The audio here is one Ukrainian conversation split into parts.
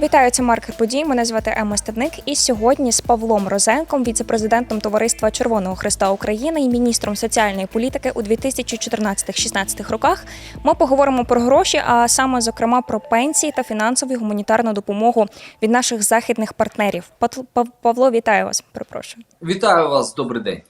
Вітаю, це маркер подій. Мене звати Емма Стадник. І сьогодні з Павлом Розенком, віце-президентом Товариства Червоного Христа України і міністром соціальної політики у 2014-16 роках, ми поговоримо про гроші, а саме зокрема про пенсії та фінансову гуманітарну допомогу від наших західних партнерів. Павло, вітаю вас. Перепрошую. Вітаю вас, добрий день.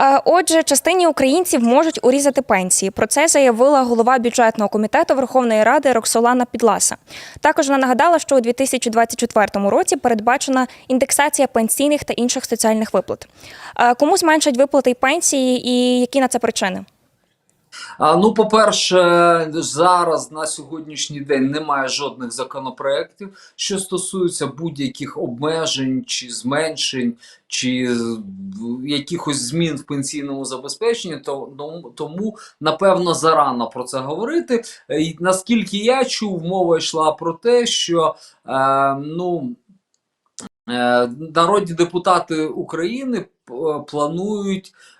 Е, Отже, частині українців можуть урізати пенсії. Про це заявила голова бюджетного комітету Верховної Ради Роксолана Підласа. Також вона нагадала, що у 2024 році передбачена індексація пенсійних та інших соціальних виплат. Е, Кому зменшать виплати й пенсії, і які на це причини? Ну, по-перше, зараз на сьогоднішній день немає жодних законопроєктів, що стосуються будь-яких обмежень чи зменшень, чи якихось змін в пенсійному забезпеченні. То, тому- напевно, зарано про це говорити. І, наскільки я чув, мова йшла про те, що е, ну. Е, Народні депутати України планують е,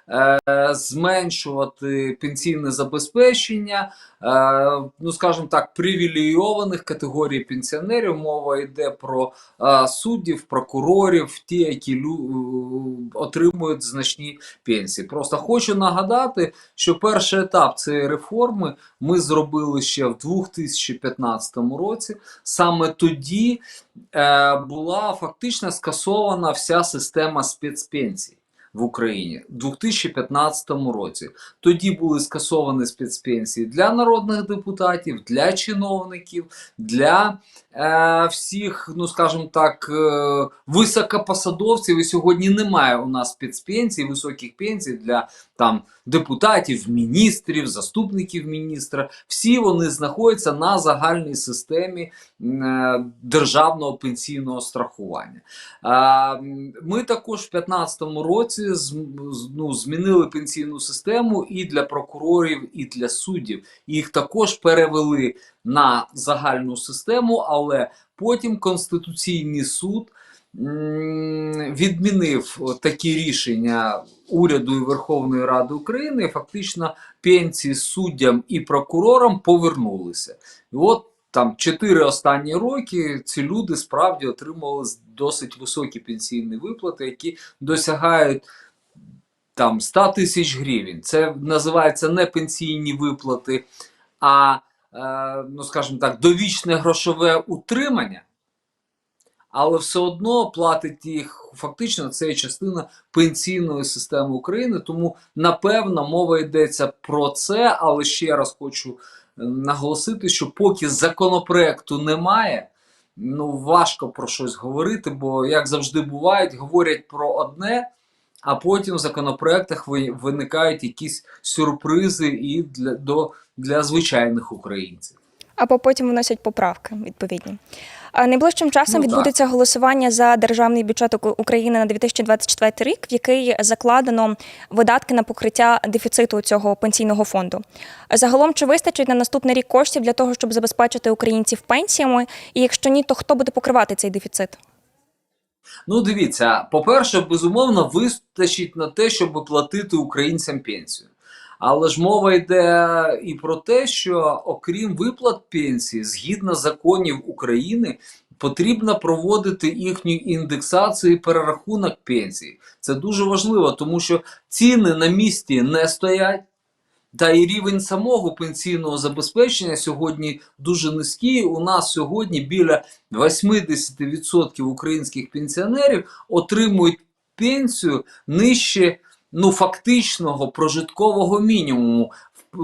зменшувати пенсійне забезпечення, е, ну скажімо так, привілейованих категорій пенсіонерів. Мова йде про е, суддів, прокурорів, ті, які отримують значні пенсії. Просто хочу нагадати, що перший етап цієї реформи ми зробили ще в 2015 році. Саме тоді е, була фактично скасована вся система спецпенсій в Україні в 2015 році. Тоді були скасовані спецпенсії для народних депутатів, для чиновників, для е, всіх, ну скажімо так, е, високопосадовців. І сьогодні немає у нас спецпенсій, високих пенсій для там депутатів, міністрів, заступників міністра. Всі вони знаходяться на загальній системі е, державного пенсійного страхування. М, Ми також в 2015 році з- з- ну, змінили пенсійну систему і для прокурорів, і для суддів. Їх також перевели на загальну систему, але потім Конституційний суд відмінив такі рішення уряду і Верховної Ради України. Фактично пенсії суддям і прокурорам повернулися. І от там чотири останні роки ці люди справді отримували досить високі пенсійні виплати, які досягають там 100 тисяч гривень. Це називається не пенсійні виплати, а е, ну скажімо так, довічне грошове утримання. Але все одно платить їх фактично це частина пенсійної системи України. Тому напевно мова йдеться про це. Але ще раз хочу наголосити, що поки законопроекту немає, ну важко про щось говорити, бо як завжди бувають, говорять про одне. А потім в законопроектах ви- виникають якісь сюрпризи і для, до, для звичайних українців. Або потім вносять поправки відповідні. Найближчим часом Ну, так. відбудеться голосування за державний бюджет України на 2024 рік, в який закладено видатки на покриття дефіциту цього пенсійного фонду. Загалом, чи вистачить на наступний рік коштів для того, щоб забезпечити українців пенсіями? І якщо ні, то хто буде покривати цей дефіцит? Ну, дивіться, по-перше, безумовно, вистачить на те, щоб платити українцям пенсію. Але ж мова йде і про те, що окрім виплат пенсії, згідно законів України, потрібно проводити їхню індексацію і перерахунок пенсії. Це дуже важливо, тому що ціни на місці не стоять. Та і рівень самого пенсійного забезпечення сьогодні дуже низький. У нас сьогодні біля 80% українських пенсіонерів отримують пенсію нижче ну, фактичного прожиткового мінімуму.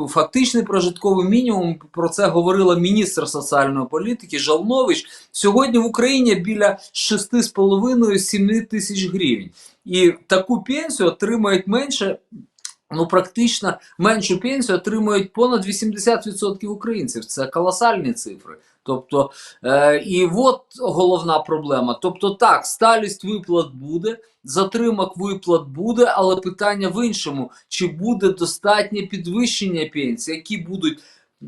Фактичний прожитковий мінімум про це говорила міністр соціальної політики Жалнович. Сьогодні в Україні біля 6,5-7 тисяч гривень. І таку пенсію отримають менше ну практично меншу пенсію отримують понад 80% українців. Це колосальні цифри. Тобто, е, і от головна проблема. Тобто, так, сталість виплат буде, затримок виплат буде, але питання в іншому: чи буде достатнє підвищення пенсій, які будуть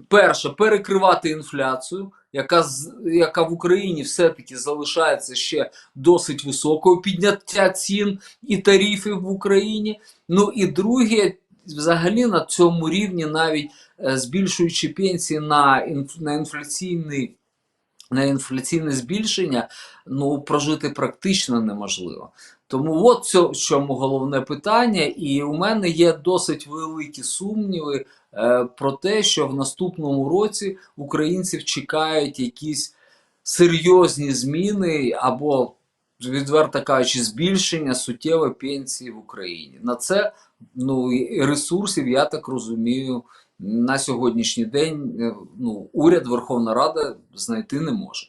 перше перекривати інфляцію, яка яка в Україні все-таки залишається ще досить високою підняття цін і тарифів в Україні. Ну і друге, взагалі на цьому рівні, навіть е, збільшуючи пенсії на, на інфляційний на інфляційне збільшення ну прожити практично неможливо. Тому от це в чому головне питання, і у мене є досить великі сумніви е, про те, що в наступному році українців чекають якісь серйозні зміни або, відверто кажучи, збільшення суттєвої пенсії в Україні. На це ну, ресурсів, я так розумію, на сьогоднішній день е, ну, уряд Верховна Рада знайти не може.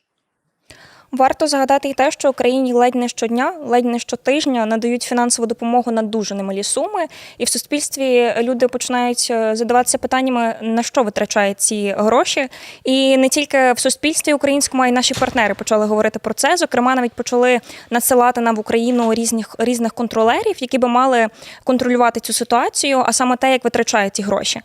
Варто згадати і те, що Україні ледь не щодня, ледь не щотижня надають фінансову допомогу на дуже немалі суми, і в суспільстві люди починають е, задаватися питаннями, на що витрачають ці гроші. І не тільки в суспільстві українському, а й наші партнери почали говорити про це. Зокрема, навіть почали надсилати нам в Україну різних різних контролерів, які би мали контролювати цю ситуацію, а саме те, як витрачають ці гроші.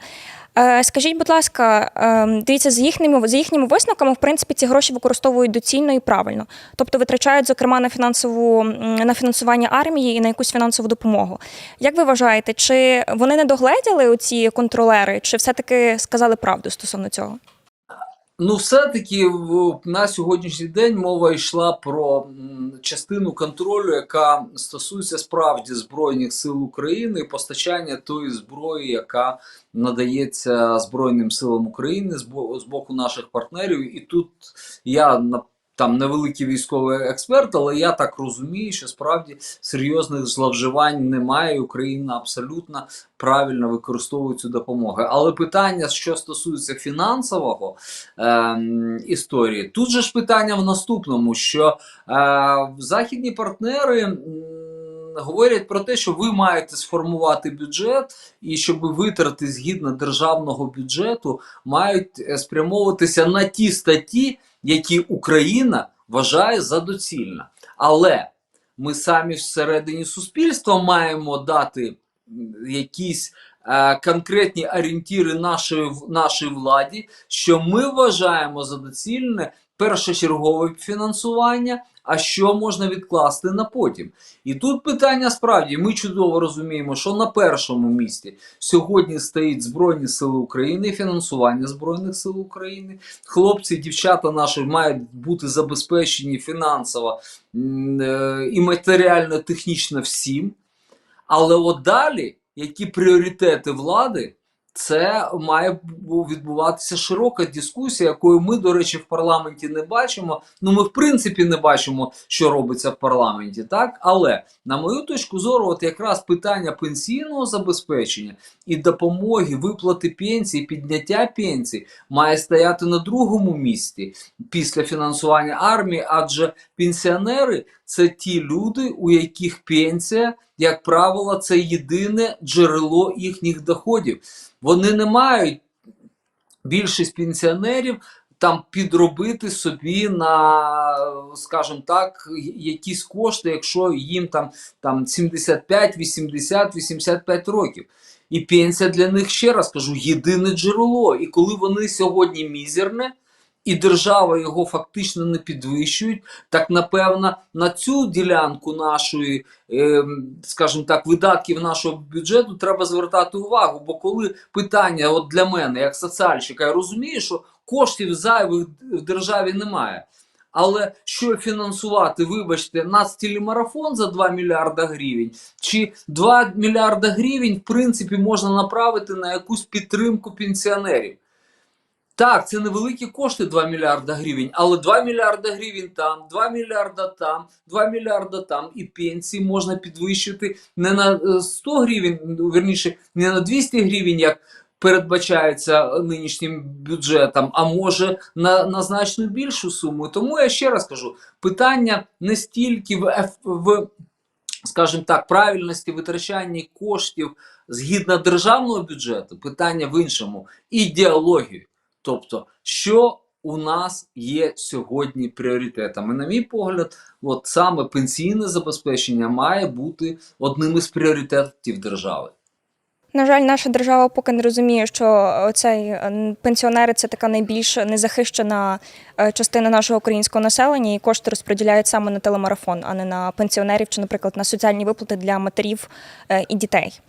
Е, Скажіть, будь ласка, е, дивіться, за їхніми за їхніми висновками, в принципі, ці гроші використовують доцільно і правильно, тобто витрачають, зокрема, на фінансову на фінансування армії і на якусь фінансову допомогу. Як ви вважаєте, чи вони не догледіли оці контролери, чи все-таки сказали правду стосовно цього? Ну, все-таки на сьогоднішній день мова йшла про частину контролю, яка стосується справді Збройних сил України і постачання тої зброї, яка надається Збройним силам України з боку наших партнерів. І тут я там невеликий військовий експерт, але я так розумію, що справді серйозних зловживань немає. Україна абсолютно правильно використовує цю допомогу. Але питання, що стосується фінансового ем, історії, тут же ж питання в наступному: що е, західні партнери. Говорять про те, що ви маєте сформувати бюджет, і щоб витрати згідно державного бюджету мають е, спрямовуватися на ті статті, які Україна вважає за доцільне. Але ми самі всередині суспільства маємо дати якісь е, конкретні орієнтіри нашої, нашій владі, що ми вважаємо за доцільне першочергове фінансування, а що можна відкласти на потім. І тут питання справді ми чудово розуміємо, що на першому місці сьогодні стоїть Збройні Сили України, фінансування Збройних сил України. Хлопці, дівчата наші мають бути забезпечені фінансово е, і матеріально-технічно всім. Але от далі, які пріоритети влади, це має відбуватися широка дискусія, якої ми, до речі, в парламенті не бачимо. Ну, ми в принципі не бачимо, що робиться в парламенті, так? Але на мою точку зору, от якраз питання пенсійного забезпечення і допомоги, виплати пенсії, підняття пенсій має стояти на другому місці після фінансування армії, адже пенсіонери це ті люди, у яких пенсія, як правило, це єдине джерело їхніх доходів. Вони не мають більшість пенсіонерів там підробити собі на, скажімо так, якісь кошти, якщо їм там, там 75, 80, 85 років. І пенсія для них, ще раз кажу, єдине джерело. І коли вони сьогодні мізерне, і держава його фактично не підвищують, так напевно на цю ділянку нашої, ем, скажімо так, видатків нашого бюджету треба звертати увагу. Бо коли питання, от для мене, як соціальщика, я розумію, що коштів зайвих в державі немає. Але що фінансувати, вибачте, нацтелемарафон за 2 мільярда гривень, чи 2 мільярда гривень, в принципі, можна направити на якусь підтримку пенсіонерів. Так, це невеликі кошти 2 мільярда гривень, але 2 мільярда гривень там, 2 мільярда там, 2 мільярда там, і пенсії можна підвищити не на е, 100 гривень, ну, верніше, не на 200 гривень, як передбачається нинішнім бюджетом, а може на, на значно більшу суму. Тому я ще раз кажу: питання не стільки в, в скажімо так, правильності витрачання коштів згідно державного бюджету, питання в іншому ідеологію. Тобто, що у нас є сьогодні пріоритетами. На мій погляд, от саме пенсійне забезпечення має бути одним із пріоритетів держави. На жаль, наша держава поки не розуміє, що цей е, пенсіонери це така найбільш незахищена е, частина нашого українського населення, і кошти розподіляють саме на телемарафон, а не на пенсіонерів чи, наприклад, на соціальні виплати для матерів е, і дітей.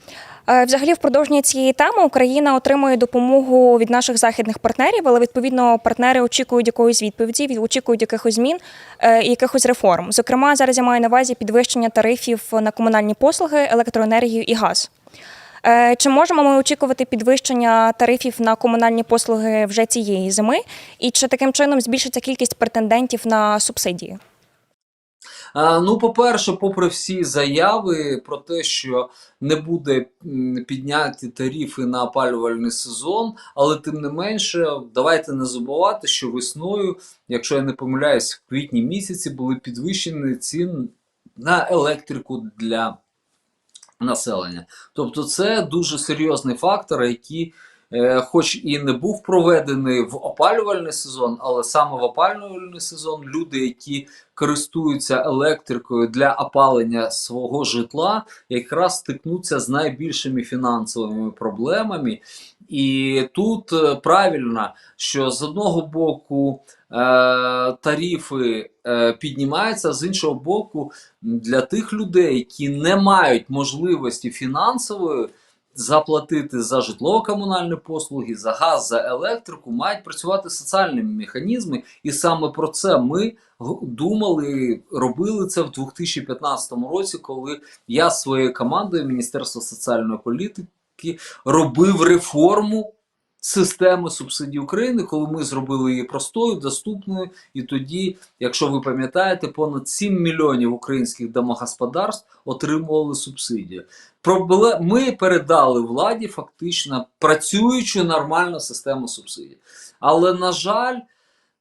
Е, Взагалі, в продовження цієї теми Україна отримує допомогу від наших західних партнерів, але відповідно партнери очікують якоїсь відповіді, очікують якихось змін е, і якихось реформ. Зокрема, зараз я маю на увазі підвищення тарифів на комунальні послуги, електроенергію і газ. Е, Чи можемо ми очікувати підвищення тарифів на комунальні послуги вже цієї зими? І чи таким чином збільшиться кількість претендентів на субсидії? Ну, по-перше, попри всі заяви про те, що не буде підняті тарифи на опалювальний сезон, але тим не менше, давайте не забувати, що весною, якщо я не помиляюсь, в квітні місяці були підвищені ціни на електрику для населення. Тобто, це дуже серйозний фактор, який. Е, Хоч і не був проведений в опалювальний сезон, але саме в опалювальний сезон люди, які користуються електрикою для опалення свого житла, якраз стикнуться з найбільшими фінансовими проблемами. І тут е, правильно, що з одного боку е, тарифи е, піднімаються, з іншого боку, для тих людей, які не мають можливості фінансової. Заплатити за житлово-комунальні послуги, за газ, за електрику мають працювати соціальні механізми, і саме про це ми думали, робили це в 2015 році, коли я своєю командою Міністерства соціальної політики робив реформу системи субсидій України, коли ми зробили її простою, доступною. І тоді, якщо ви пам'ятаєте, понад 7 мільйонів українських домогосподарств отримували субсидію. Ми передали владі фактично працюючу нормальну систему субсидій. Але, на жаль,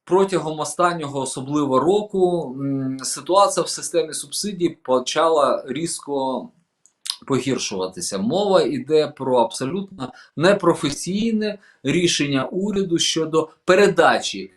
протягом останнього особливо року ситуація в системі субсидій почала різко погіршуватися. Мова йде про абсолютно непрофесійне рішення уряду щодо передачі.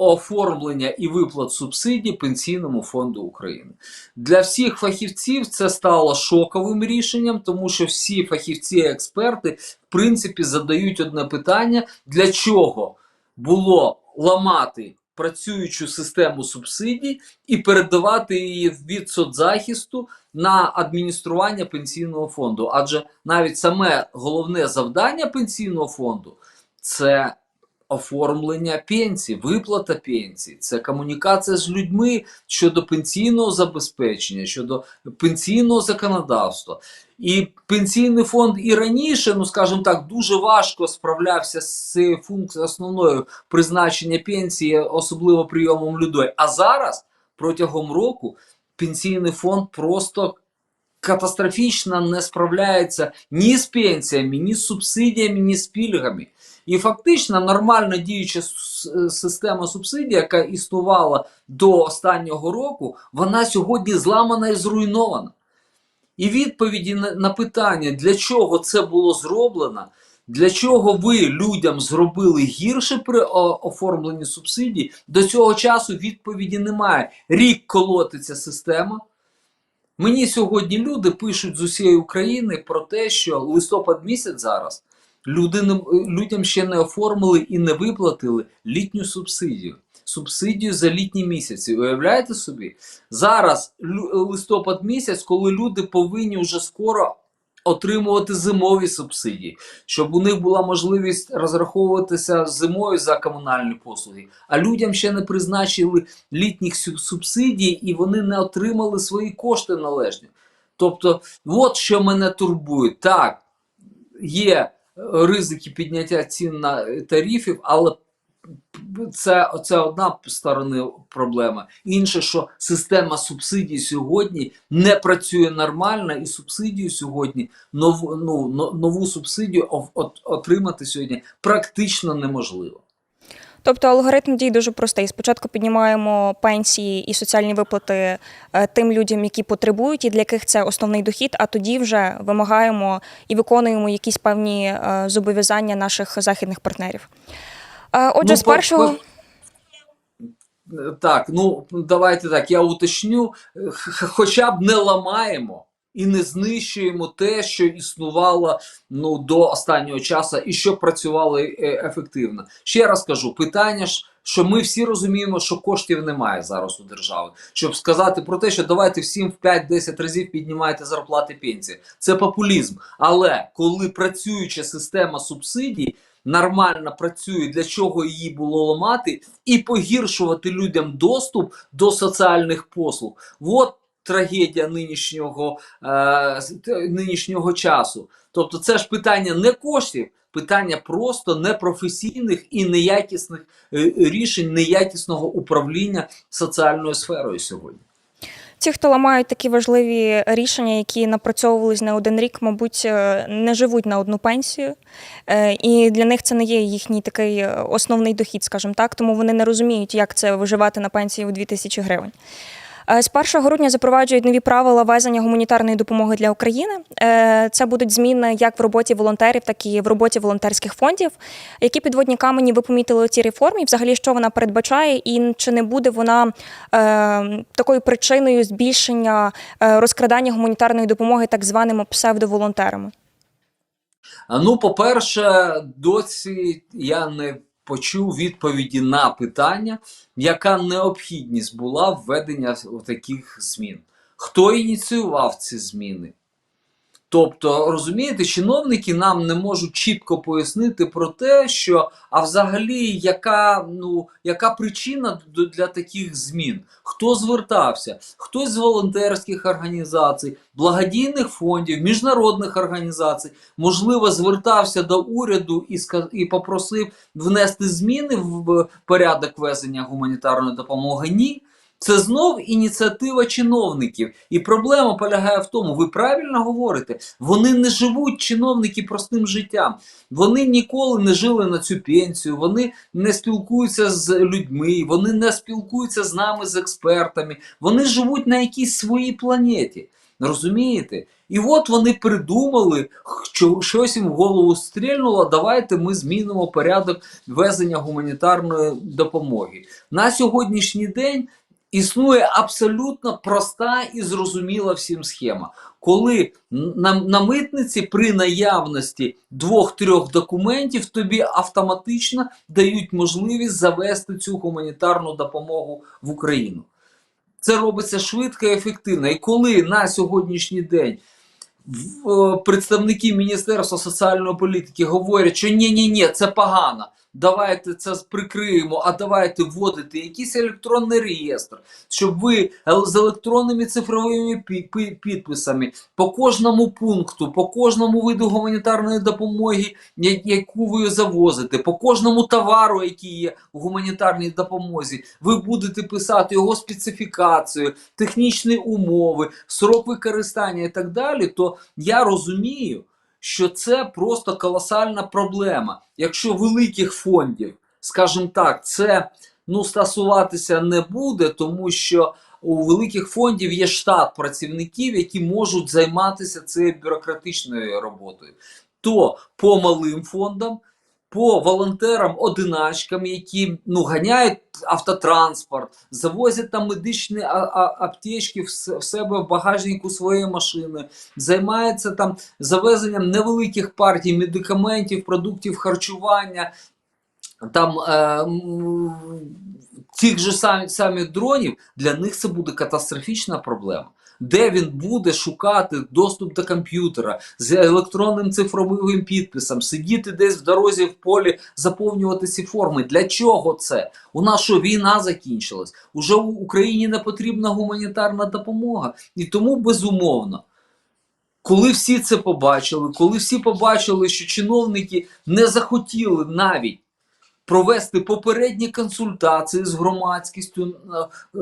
Оформлення і виплат субсидій Пенсійному фонду України для всіх фахівців це стало шоковим рішенням, тому що всі фахівці і експерти в принципі задають одне питання: для чого було ламати працюючу систему субсидій і передавати її від соцзахисту на адміністрування пенсійного фонду. Адже навіть саме головне завдання пенсійного фонду це оформлення пенсій, виплата пенсій, це комунікація з людьми щодо пенсійного забезпечення, щодо пенсійного законодавства. І пенсійний фонд і раніше, ну скажімо так, дуже важко справлявся з цією функцією основною призначення пенсії, особливо прийомом людей. А зараз, протягом року, пенсійний фонд просто катастрофічно не справляється ні з пенсіями, ні з субсидіями, ні з пільгами. І фактично нормально діюча система субсидій, яка існувала до останнього року, вона сьогодні зламана і зруйнована. І відповіді на, питання, для чого це було зроблено, для чого ви людям зробили гірше при оформленні субсидій, до цього часу відповіді немає. Рік колотиться система. Мені сьогодні люди пишуть з усієї України про те, що листопад місяць зараз люди людям ще не оформили і не виплатили літню субсидію. Субсидію за літні місяці. Уявляєте собі? Зараз листопад місяць, коли люди повинні вже скоро отримувати зимові субсидії, щоб у них була можливість розраховуватися зимою за комунальні послуги. А людям ще не призначили літніх субсидій, і вони не отримали свої кошти належні. Тобто, от що мене турбує. Так, є е, ризики підняття цін на тарифів, але це, це одна сторона проблеми. Інше, що система субсидій сьогодні не працює нормально, і субсидію сьогодні нову, ну, нову субсидію отримати сьогодні практично неможливо. Тобто алгоритм дій дуже простий. Спочатку піднімаємо пенсії і соціальні виплати е, тим людям, які потребують, і для яких це основний дохід. А тоді вже вимагаємо і виконуємо якісь певні е, зобов'язання наших західних партнерів. Е, Отже, Ну, з першого Так, ну давайте так, я уточню, хоча б не ламаємо і не знищуємо те, що існувало ну до останнього часу, і що працювало е, ефективно. Ще раз кажу, питання ж. Що ми всі розуміємо, що коштів немає зараз у держави, щоб сказати про те, що давайте всім в 5-10 разів піднімайте зарплати пенсії. Це популізм. Але коли працююча система субсидій нормально працює, для чого її було ламати, і погіршувати людям доступ до соціальних послуг. От трагедія нинішнього, е, нинішнього часу. Тобто, це ж питання не коштів, питання просто непрофесійних і неякісних е, рішень, неякісного управління соціальною сферою сьогодні. Ті, хто ламають такі важливі рішення, які напрацьовувались не один рік, мабуть, е, не живуть на одну пенсію, Е, і для них це не є їхній такий основний дохід, скажімо так, тому вони не розуміють, як це виживати на пенсії у 2000 гривень. Е, З 1 грудня запроваджують нові правила везення гуманітарної допомоги для України. Е, Це будуть зміни як в роботі волонтерів, так і в роботі волонтерських фондів. Які підводні камені ви помітили у цій реформі? Взагалі, що вона передбачає, і чи не буде вона е, такою причиною збільшення розкрадання гуманітарної допомоги так званими псевдоволонтерами? Ну, по-перше, досі я не почув відповіді на питання, яка необхідність була введення таких змін. Хто ініціював ці зміни? Тобто, розумієте, чиновники нам не можуть чітко пояснити про те, що а взагалі яка, ну, яка причина для таких змін? Хто звертався? Хтось з волонтерських організацій, благодійних фондів, міжнародних організацій, можливо, звертався до уряду і, і попросив внести зміни в порядок везення гуманітарної допомоги? Ні. Це знов ініціатива чиновників. І проблема полягає в тому, ви правильно говорите, вони не живуть чиновники простим життям. Вони ніколи не жили на цю пенсію, вони не спілкуються з людьми, вони не спілкуються з нами, з експертами. Вони живуть на якійсь своїй планеті. Розумієте? І от вони придумали, що щось їм в голову стрільнуло. Давайте ми змінимо порядок везення гуманітарної допомоги. На сьогоднішній день існує абсолютно проста і зрозуміла всім схема. Коли на, на митниці при наявності двох-трьох документів тобі автоматично дають можливість завести цю гуманітарну допомогу в Україну. Це робиться швидко і ефективно. І коли на сьогоднішній день е, представники Міністерства соціальної політики говорять, що ні, ні, ні, це погано. Давайте це прикриємо, а давайте вводити якийсь електронний реєстр, щоб ви з електронними цифровими пі- пі- підписами по кожному пункту, по кожному виду гуманітарної допомоги, яку ви завозите, по кожному товару, який є в гуманітарній допомозі, ви будете писати його специфікацію, технічні умови, срок використання і так далі, то я розумію, що це просто колосальна проблема. Якщо великих фондів, скажімо так, це ну, стосуватися не буде, тому що у великих фондів є штат працівників, які можуть займатися цією бюрократичною роботою. То по малим фондам, по волонтерам, одиначкам, які ну, ганяють автотранспорт, завозять там медичні аптечки в себе в багажнику своєї машини, займаються там завезенням невеликих партій медикаментів, продуктів харчування, там е, тих же самі, самі дронів, для них це буде катастрофічна проблема. Де він буде шукати доступ до комп'ютера з електронним цифровим підписом, сидіти десь в дорозі в полі, заповнювати ці форми. Для чого це? У нас що війна закінчилась? Уже у Україні не потрібна гуманітарна допомога. І тому безумовно. Коли всі це побачили, коли всі побачили, що чиновники не захотіли навіть провести попередні консультації з громадськістю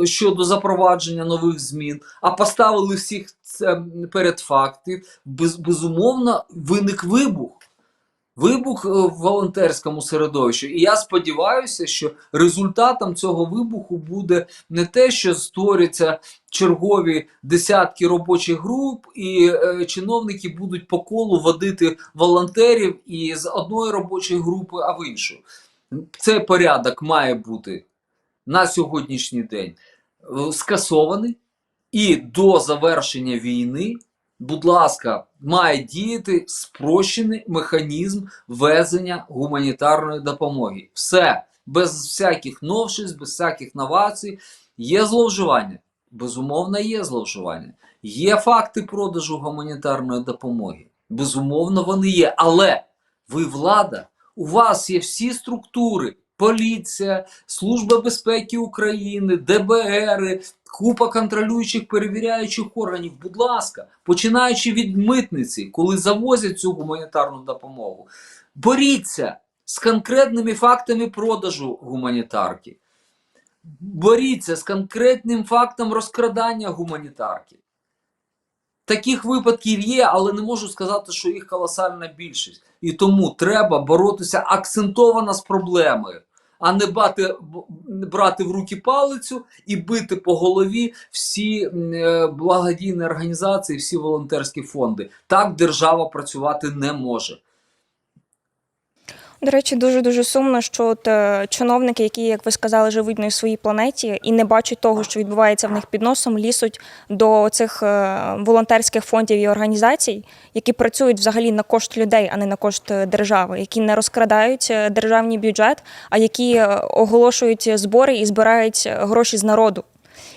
е, щодо запровадження нових змін, а поставили всіх перед фактів, без, безумовно виник вибух. Вибух е, в волонтерському середовищі. І я сподіваюся, що результатом цього вибуху буде не те, що створяться чергові десятки робочих груп, і е, чиновники будуть по колу водити волонтерів із одної робочої групи, а в іншу. Цей порядок має бути на сьогоднішній день е, скасований, і до завершення війни будь ласка, має діяти спрощений механізм везення гуманітарної допомоги. Все без всяких новшеств, без всяких новацій. Є зловживання. Безумовно, є зловживання. Є факти продажу гуманітарної допомоги. Безумовно, вони є. Але ви влада, у вас є всі структури: поліція, Служба безпеки України, ДБР, купа контролюючих перевіряючих органів. Будь ласка, починаючи від митниці, коли завозять цю гуманітарну допомогу, боріться з конкретними фактами продажу гуманітарки. Боріться з конкретним фактом розкрадання гуманітарки. Таких випадків є, але не можу сказати, що їх колосальна більшість. І тому треба боротися акцентовано з проблемою, а не бати, брати в руки палицю і бити по голові всі е, благодійні організації, всі волонтерські фонди. Так держава працювати не може. До речі, дуже дуже сумно, що от, е, чиновники, які, як ви сказали, живуть на своїй планеті і не бачать того, що відбувається в них під носом, лісуть до цих е, волонтерських фондів і організацій, які працюють взагалі на кошт людей, а не на кошт е, держави, які не розкрадають державний бюджет, а які оголошують збори і збирають гроші з народу.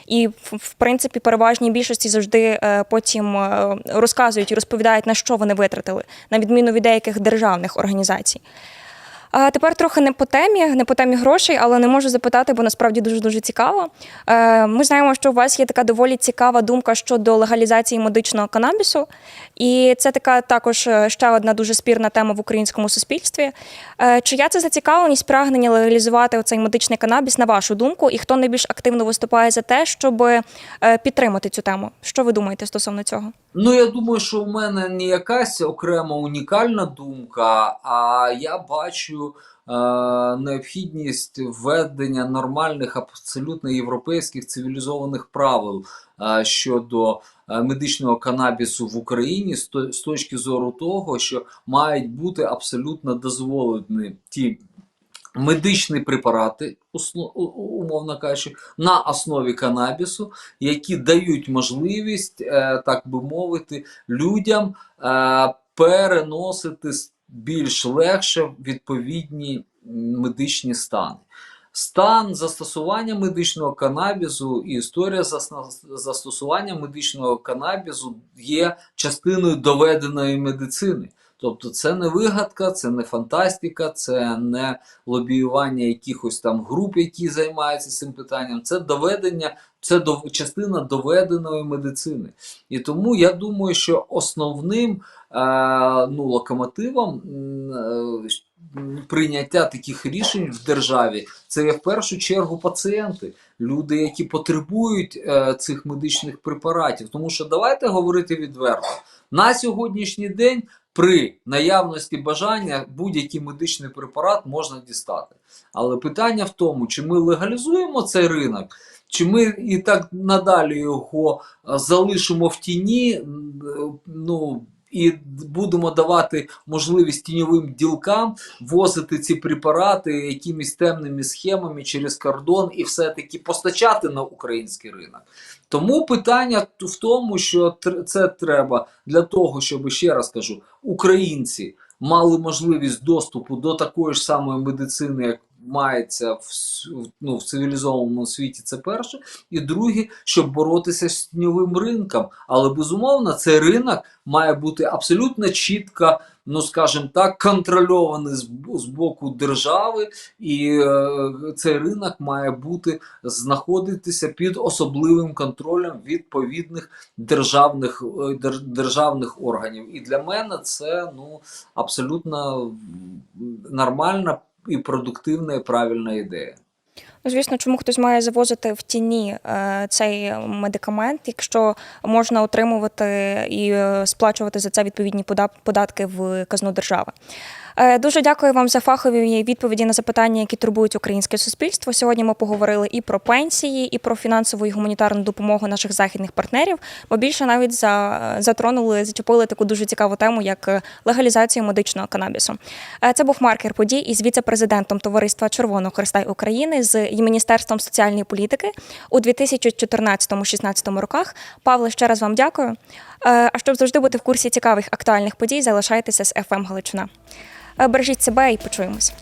І в- принципі переважній більшості завжди потім розказують і розповідають на що вони витратили, на відміну від деяких державних організацій. А тепер трохи не по темі, не по темі грошей, але не можу запитати, бо насправді дуже дуже цікаво. Е, Ми знаємо, що у вас є така доволі цікава думка щодо легалізації медичного канабісу, і це така також е, ще одна дуже спірна тема в українському суспільстві. Е, Чия це зацікавленість прагнення легалізувати оцей медичний канабіс, на вашу думку, і хто найбільш активно виступає за те, щоб підтримати цю тему? Що ви думаєте стосовно цього? Ну, я думаю, що у мене не якась окрема унікальна думка, а я бачу е, необхідність введення нормальних, абсолютно європейських цивілізованих правил е, щодо е, медичного канабісу в Україні з, то- з точки зору того, що мають бути абсолютно дозволені ті медичні препарати, умовно кажучи, на основі канабісу, які дають можливість, е, так би мовити, людям е, переносити більш легше відповідні медичні стани. Стан застосування медичного канабісу і історія застосування медичного канабісу є частиною доведеної медицини. Тобто це не вигадка, це не фантастика, це не лобіювання якихось там груп, які займаються цим питанням. Це доведення, це до, частина доведеної медицини. І тому я думаю, що основним е, ну, локомотивом е, прийняття таких рішень в державі це є в першу чергу пацієнти, люди, які потребують е, цих медичних препаратів. Тому що давайте говорити відверто. На сьогоднішній день при наявності бажання будь-який медичний препарат можна дістати. Але питання в тому, чи ми легалізуємо цей ринок, чи ми і так надалі його е, залишимо в тіні, е, ну. І будемо давати можливість тіньовим ділкам возити ці препарати якимись темними схемами через кордон і все-таки постачати на український ринок. Тому питання в тому, що це треба для того, щоб ще раз кажу, українці мали можливість доступу до такої ж самої медицини, як мається в, ну, в цивілізованому світі. Це перше. І друге, щоб боротися з тіньовим ринком. Але безумовно, цей ринок має бути абсолютно чітко, ну скажімо так, контрольований з, з боку держави, і е, цей ринок має бути знаходитися під особливим контролем відповідних державних, е, дер- державних органів. І для мене це ну абсолютно нормальна і продуктивна і правильна ідея. Ну, звісно, чому хтось має завозити в тіні е, цей медикамент, якщо можна отримувати і е, сплачувати за це відповідні податки в казну держави. Е, Дуже дякую вам за фахові відповіді на запитання, які турбують українське суспільство. Сьогодні ми поговорили і про пенсії, і про фінансову і гуманітарну допомогу наших західних партнерів. Бо більше навіть за затронули, зачепили таку дуже цікаву тему, як е, легалізацію медичного канабісу. Е, Це був маркер подій із віце-президентом Товариства Червоного Христа України з Міністерством соціальної політики у 2014-16 роках. Павле, ще раз вам дякую. Е, А щоб завжди бути в курсі цікавих актуальних подій, залишайтеся з FM Галичина. Е, Бережіть себе і почуємось.